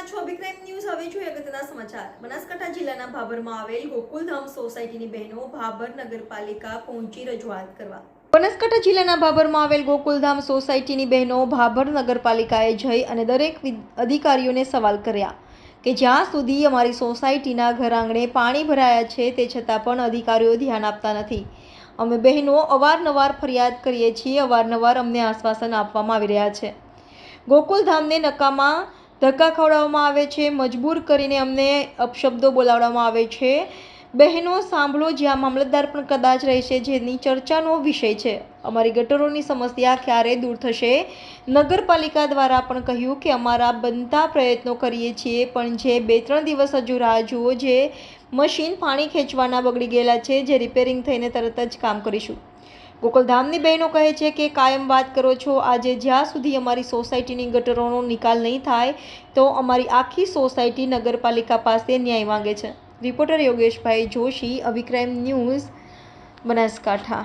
હવે જોઈએ અગત્યના સમાચાર. બનાસકાંઠા જિલ્લાના ભાભરમાં આવેલ ગોકુલધામ સોસાયટીની બહેનો ભાભર નગરપાલિકા પહોંચી રજૂઆત કરવા. બનાસકાંઠા જિલ્લાના ભાભરમાં આવેલ ગોકુલધામ સોસાયટીની બહેનો ભાભર નગરપાલિકાએ જઈ અને દરેક અધિકારીઓને સવાલ કર્યા કે જ્યાં સુધી અમારી સોસાયટીના ઘર આંગણે પાણી ભરાયા છે તે છતાં પણ અધિકારીઓ ધ્યાન આપતા નથી. અમે બહેનો અવારનવાર ફરિયાદ કરીએ છીએ, અવારનવાર અમને આશ્વાસન આપવામાં આવી રહ્યા છે. ગોકુલધામને નકામા ધક્કા ખવડાવવામાં આવે છે, મજબૂર કરીને અમને અપશબ્દો બોલાવવામાં આવે છે. બહેનો, સાંભળો, જ્યાં મામલતદાર પણ કદાચ રહેશે, જેની ચર્ચાનો વિષય છે. અમારી ગટરોની સમસ્યા ક્યારે દૂર થશે? નગરપાલિકા દ્વારા પણ કહ્યું કે અમારા બનતા પ્રયત્નો કરીએ છીએ, પણ જે બે ત્રણ દિવસ હજુ રાહ જુઓ જે મશીન પાણી ખેંચવાના બગડી ગયેલા છે, જે રિપેરિંગ થઈને તરત જ કામ કરીશું. ગોકુલધામની બહેનો કહે છે કે કાયમ વાત કરો છો, આજે જ્યાં સુધી અમારી સોસાયટીની ગટરોનો નિકાલ નહીં થાય, તો અમારી આખી સોસાયટી નગરપાલિકા પાસે ન્યાય માંગે છે. રિપોર્ટર યોગેશભાઈ જોશી, અભિક્રાઇમ ન્યૂઝ બનાસકાંઠા.